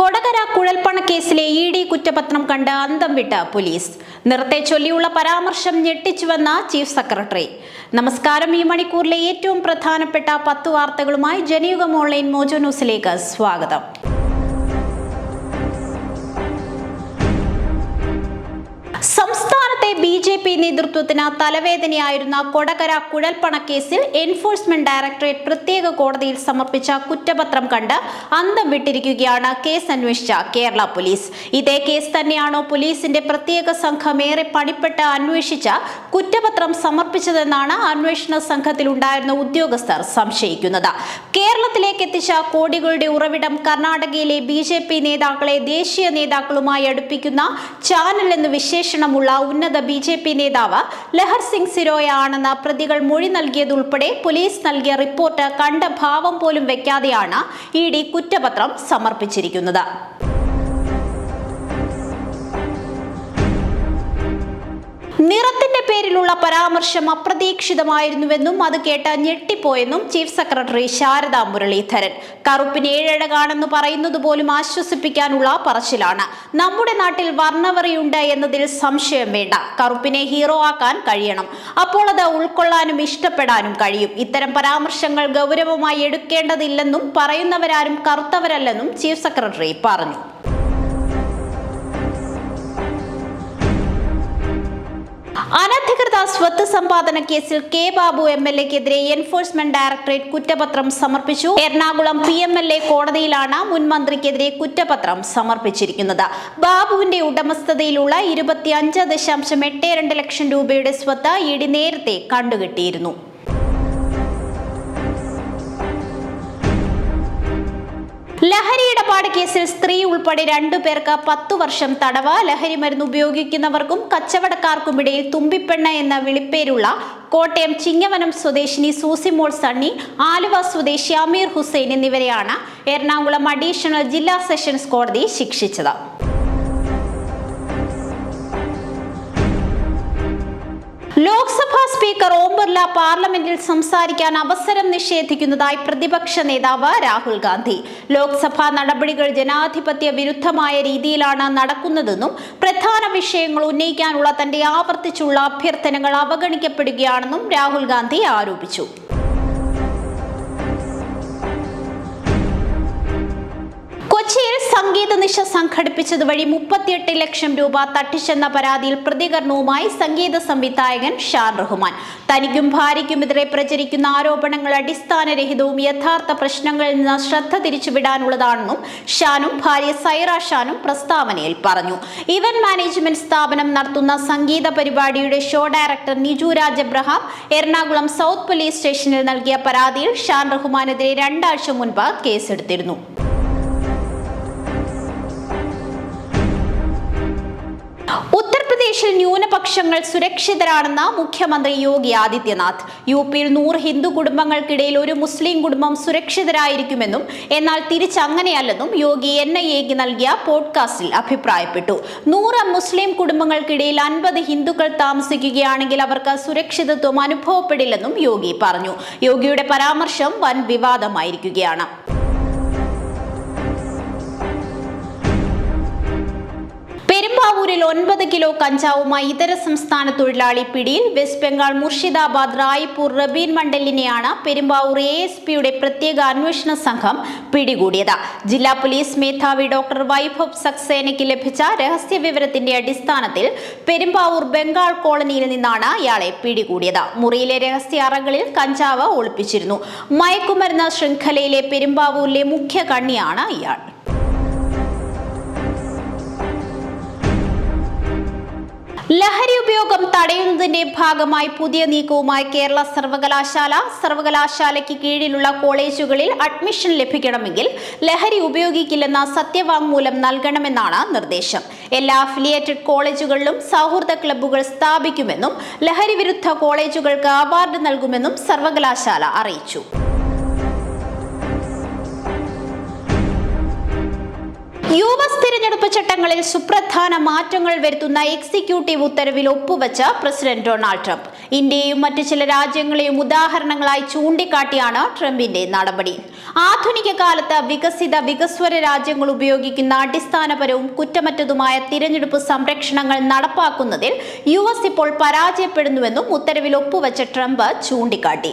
കൊടകര കുഴൽപ്പണ കേസിലെ E D കുറ്റപത്രം കണ്ട് അന്തം വിട്ട പോലീസ്. നിറത്തെ ചൊല്ലിയുള്ള പരാമർശം ഞെട്ടിച്ചുവെന്ന ചീഫ് സെക്രട്ടറി. നമസ്കാരം ഈ മണിക്കൂറിലെ ഏറ്റവും പ്രധാനപ്പെട്ട പത്ത് വാർത്തകളുമായി ജനയുഗം ഓൺലൈൻ മോജോ ന്യൂസിലേക്ക് സ്വാഗതം. സംസ്ഥാനത്തെ ബി ജെ പി നേതൃത്വത്തിന് തലവേദനയായിരുന്ന കൊടകര കുഴൽപ്പണ കേസിൽ എൻഫോഴ്സ്മെന്റ് ഡയറക്ടറേറ്റ് പ്രത്യേക കോടതിയിൽ സമർപ്പിച്ച കുറ്റപത്രം കണ്ട് അന്തം വിട്ടിരിക്കുകയാണ് കേസ് അന്വേഷിച്ച കേരള പോലീസ്. ഇതേ കേസ് തന്നെയാണോ പോലീസിന്റെ പ്രത്യേക സംഘം ഏറെ പണിപ്പെട്ട് അന്വേഷിച്ച കുറ്റപത്രം സമർപ്പിച്ചതെന്നാണ് അന്വേഷണ സംഘത്തിൽ ഉണ്ടായിരുന്ന ഉദ്യോഗസ്ഥർ സംശയിക്കുന്നത്. കേരളത്തിലേക്ക് എത്തിച്ച കോടികളുടെ ഉറവിടം കർണാടകയിലെ ബി ജെ പി നേതാക്കളെ ദേശീയ നേതാക്കളുമായി അടുപ്പിക്കുന്ന ചാനൽ എന്ന് വിശേഷണമുള്ള ഉന്നത ബി ജെ പി നേതാവ് ലഹർ സിംഗ് സിരോയ ആണെന്ന് പ്രതികൾ മൊഴി നൽകിയതുൾപ്പെടെ പോലീസ് നൽകിയ റിപ്പോർട്ട് കണ്ട ഭാവം പോലും വെക്കാതെയാണ് ഇ ഡി കുറ്റപത്രം സമർപ്പിച്ചിരിക്കുന്നത്. നിറത്തിന്റെ പേരിലുള്ള പരാമർശം അപ്രതീക്ഷിതമായിരുന്നുവെന്നും അത് കേട്ട ഞെട്ടിപ്പോയെന്നും ചീഫ് സെക്രട്ടറി ശാരദാ മുരളീധരൻ. കറുപ്പിന് ഏഴഴകാണെന്ന് പറയുന്നത് പോലും ആശ്വസിപ്പിക്കാനുള്ള പറച്ചിലാണ്. നമ്മുടെ നാട്ടിൽ വർണവറിയുണ്ട് എന്നതിൽ സംശയം വേണ്ട. കറുപ്പിനെ ഹീറോ ആക്കാൻ കഴിയണം. അപ്പോൾ അത് ഉൾക്കൊള്ളാനും ഇഷ്ടപ്പെടാനും കഴിയും. ഇത്തരം പരാമർശങ്ങൾ ഗൗരവമായി എടുക്കേണ്ടതില്ലെന്നും പറയുന്നവരാരും കറുത്തവരല്ലെന്നും ചീഫ് സെക്രട്ടറി പറഞ്ഞു. സ്വത്ത് സമ്പാദന കേസിൽ കെ ബാബു എം എൽ എക്കെതിരെ എൻഫോഴ്സ്മെന്റ് ഡയറക്ടറേറ്റ് കുറ്റപത്രം സമർപ്പിച്ചു. Ernakulam P M L A കോടതിയിലാണ് മുൻ മന്ത്രിക്കെതിരെ കുറ്റപത്രം സമർപ്പിച്ചിരിക്കുന്നത്. ബാബുവിന്റെ ഉടമസ്ഥതയിലുള്ള ഇരുപത്തിയഞ്ച് ദശാംശം എട്ട് രണ്ട് ലക്ഷം രൂപയുടെ സ്വത്ത് ഇടി നേരത്തെ കണ്ടുകെട്ടിയിരുന്നു. ലഹരി ഇടപാട് കേസിൽ സ്ത്രീ ഉൾപ്പെടെ രണ്ടു പേർക്ക് പത്തു വർഷം തടവ് ലഹരി മരുന്ന് ഉപയോഗിക്കുന്നവർക്കും കച്ചവടക്കാർക്കുമിടയിൽ തുമ്പിപ്പെണ്ണ എന്ന വിളിപ്പേരുള്ള കോട്ടയം ചിങ്ങവനം സ്വദേശിനി സൂസിമോൾ സണ്ണി ആലുവ സ്വദേശി അമീർ ഹുസൈൻ എന്നിവരെയാണ് എറണാകുളം അഡീഷണൽ ജില്ലാ സെഷൻസ് കോടതി ശിക്ഷിച്ചത്. ലോക്സഭാ സ്പീക്കർ ഓം ബിർല പാർലമെന്റിൽ സംസാരിക്കാൻ അവസരം നിഷേധിക്കുന്നതായി പ്രതിപക്ഷ നേതാവ് രാഹുൽ ഗാന്ധി. ലോക്സഭാ നടപടികൾ ജനാധിപത്യ വിരുദ്ധമായ രീതിയിലാണ് നടക്കുന്നതെന്നും പ്രധാന വിഷയങ്ങൾ ഉന്നയിക്കാനുള്ള തന്റെ ആവർത്തിച്ചുള്ള അഭ്യർത്ഥനകൾ അവഗണിക്കപ്പെടുകയാണെന്നും രാഹുൽ ഗാന്ധി ആരോപിച്ചു. സംഗീത നിശ സംഘടിപ്പിച്ചത് വഴി മുപ്പത്തിയെട്ട് ലക്ഷം രൂപ തട്ടിച്ചെന്ന പരാതിയിൽ പ്രതികരണവുമായി സംഗീത സംവിധായകൻ ഷാൻ റഹ്മാൻ. തനിക്കും ഭാര്യയ്ക്കുമെതിരെ പ്രചരിക്കുന്ന ആരോപണങ്ങൾ അടിസ്ഥാനരഹിതവും യഥാർത്ഥ പ്രശ്നങ്ങളിൽ നിന്ന് ശ്രദ്ധ തിരിച്ചുവിടാനുള്ളതാണെന്നും ഷാനും ഭാര്യ സൈറ ഷാനും പ്രസ്താവനയിൽ പറഞ്ഞു. ഇവന്റ് മാനേജ്മെന്റ് സ്ഥാപനം നടത്തുന്ന സംഗീത പരിപാടിയുടെ show director Niju Raj Abraham Ernakulam south police സ്റ്റേഷനിൽ നൽകിയ പരാതിയിൽ ഷാൻ റഹ്മാനെതിരെ രണ്ടാഴ്ച മുൻപ് കേസെടുത്തിരുന്നു. ഉത്തർപ്രദേശിൽ ന്യൂനപക്ഷങ്ങൾ സുരക്ഷിതരാണെന്ന് മുഖ്യമന്ത്രി യോഗി ആദിത്യനാഥ്. യു പിയിൽ നൂറ് ഹിന്ദു കുടുംബങ്ങൾക്കിടയിൽ ഒരു മുസ്ലിം കുടുംബം സുരക്ഷിതരായിരിക്കുമെന്നും എന്നാൽ തിരിച്ചങ്ങനെയല്ലെന്നും യോഗി എൻ ഐ എക്ക് നൽകിയ പോഡ്കാസ്റ്റിൽ അഭിപ്രായപ്പെട്ടു. നൂറ് മുസ്ലിം കുടുംബങ്ങൾക്കിടയിൽ അൻപത് ഹിന്ദുക്കൾ താമസിക്കുകയാണെങ്കിൽ അവർക്ക് സുരക്ഷിതത്വം അനുഭവപ്പെടില്ലെന്നും യോഗി പറഞ്ഞു. യോഗിയുടെ പരാമർശം വൻ വിവാദമായിരിക്കുകയാണ്. പെരുമ്പാവൂരിൽ ഒൻപത് കിലോ കഞ്ചാവുമായി ഇതര സംസ്ഥാന തൊഴിലാളി പിടിയിൽ വെസ്റ്റ് ബംഗാൾ മുർഷിദാബാദ് റായ്പൂർ റബീൻ മണ്ഡലിനെയാണ് പെരുമ്പാവൂർ എ എസ് പിയുടെ പ്രത്യേക അന്വേഷണ സംഘം പിടികൂടിയത്. ജില്ലാ പോലീസ് മേധാവി ഡോക്ടർ വൈഭവ് സക്സേനയ്ക്ക് ലഭിച്ച രഹസ്യ വിവരത്തിന്റെ അടിസ്ഥാനത്തിൽ പെരുമ്പാവൂർ ബംഗാൾ കോളനിയിൽ നിന്നാണ് ഇയാളെ പിടികൂടിയത്. മുറിയിലെ രഹസ്യ അറകളിൽ കഞ്ചാവ് ഒളിപ്പിച്ചിരുന്നു. മയക്കുമരുന്ന് ശൃംഖലയിലെ പെരുമ്പാവൂരിലെ മുഖ്യ കണ്ണിയാണ് ഇയാൾ. ലഹരി ഉപയോഗം തടയുന്നതിന്റെ ഭാഗമായി പുതിയ നീക്കവുമായി കേരള സർവകലാശാല സർവകലാശാലയ്ക്ക് കീഴിലുള്ള കോളേജുകളിൽ അഡ്മിഷൻ ലഭിക്കണമെങ്കിൽ ലഹരി ഉപയോഗിക്കില്ലെന്ന സത്യവാങ്മൂലം നൽകണമെന്നാണ് നിർദ്ദേശം. എല്ലാ അഫിലിയേറ്റഡ് കോളേജുകളിലും സൗഹൃദ ക്ലബ്ബുകൾ സ്ഥാപിക്കുമെന്നും ലഹരി വിരുദ്ധ കോളേജുകൾക്ക് അവാർഡ് നൽകുമെന്നും സർവകലാശാല അറിയിച്ചു. യു എസ് തിരഞ്ഞെടുപ്പ് ചട്ടങ്ങളിൽ സുപ്രധാന മാറ്റങ്ങൾ വരുത്തുന്ന എക്സിക്യൂട്ടീവ് ഉത്തരവിൽ ഒപ്പുവെച്ച പ്രസിഡന്റ് ഡൊണാൾഡ് ട്രംപ്. ഇന്ത്യയും മറ്റു ചില രാജ്യങ്ങളെയും ഉദാഹരണങ്ങളായി ചൂണ്ടിക്കാട്ടിയാണ് ട്രംപിന്റെ നടപടി. ആധുനിക കാലത്ത് വികസിത വികസ്വര രാജ്യങ്ങൾ ഉപയോഗിക്കുന്ന അടിസ്ഥാനപരവും കുറ്റമറ്റതുമായ തിരഞ്ഞെടുപ്പ് സംരക്ഷണങ്ങൾ നടപ്പാക്കുന്നതിൽ യു ഇപ്പോൾ പരാജയപ്പെടുന്നുവെന്നും ഉത്തരവിൽ ഒപ്പുവെച്ച ട്രംപ് ചൂണ്ടിക്കാട്ടി.